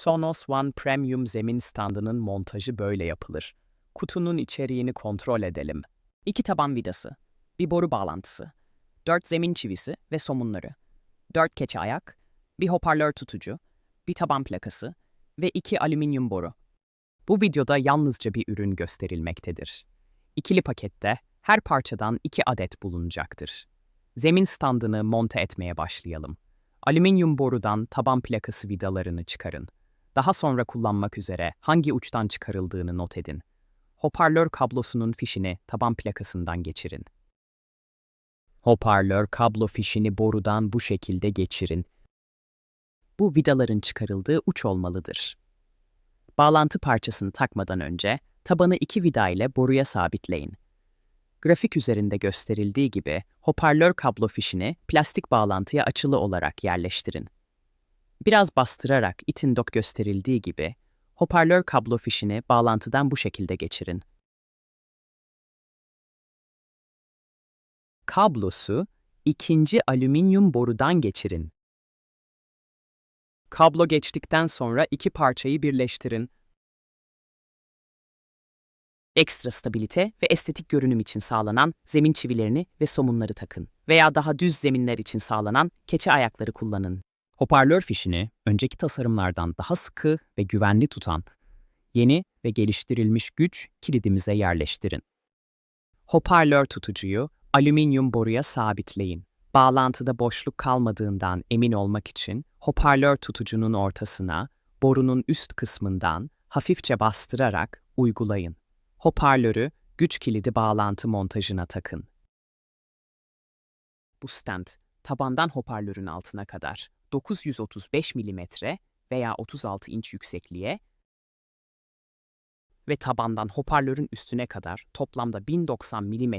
Sonos One Premium zemin standının montajı böyle yapılır. Kutunun içeriğini kontrol edelim. İki taban vidası, bir boru bağlantısı, dört zemin çivisi ve somunları, dört keçe ayak, bir hoparlör tutucu, bir taban plakası ve iki alüminyum boru. Bu videoda yalnızca bir ürün gösterilmektedir. İkili pakette her parçadan iki adet bulunacaktır. Zemin standını monte etmeye başlayalım. Alüminyum borudan taban plakası vidalarını çıkarın. Daha sonra kullanmak üzere hangi uçtan çıkarıldığını not edin. Hoparlör kablosunun fişini taban plakasından geçirin. Hoparlör kablo fişini borudan bu şekilde geçirin. Bu vidaların çıkarıldığı uç olmalıdır. Bağlantı parçasını takmadan önce tabanı iki vida ile boruya sabitleyin. Grafik üzerinde gösterildiği gibi hoparlör kablo fişini plastik bağlantıya açılı olarak yerleştirin. Biraz bastırarak itin dok gösterildiği gibi hoparlör kablo fişini bağlantıdan bu şekilde geçirin. Kablosu ikinci alüminyum borudan geçirin. Kablo geçtikten sonra iki parçayı birleştirin. Ekstra stabilite ve estetik görünüm için sağlanan zemin çivilerini ve somunları takın. Veya daha düz zeminler için sağlanan keçe ayakları kullanın. Hoparlör fişini önceki tasarımlardan daha sıkı ve güvenli tutan yeni ve geliştirilmiş güç kilidimize yerleştirin. Hoparlör tutucuyu alüminyum boruya sabitleyin. Bağlantıda boşluk kalmadığından emin olmak için hoparlör tutucunun ortasına borunun üst kısmından hafifçe bastırarak uygulayın. Hoparlörü güç kilidi bağlantı montajına takın. Bu stand, tabandan hoparlörün altına kadar 935 mm veya 36 inç yüksekliğe ve tabandan hoparlörün üstüne kadar toplamda 1090 mm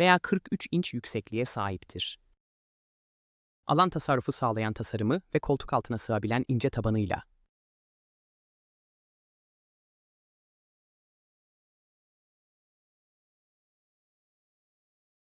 veya 43 inç yüksekliğe sahiptir. Alan tasarrufu sağlayan tasarımı ve koltuk altına sığabilen ince tabanıyla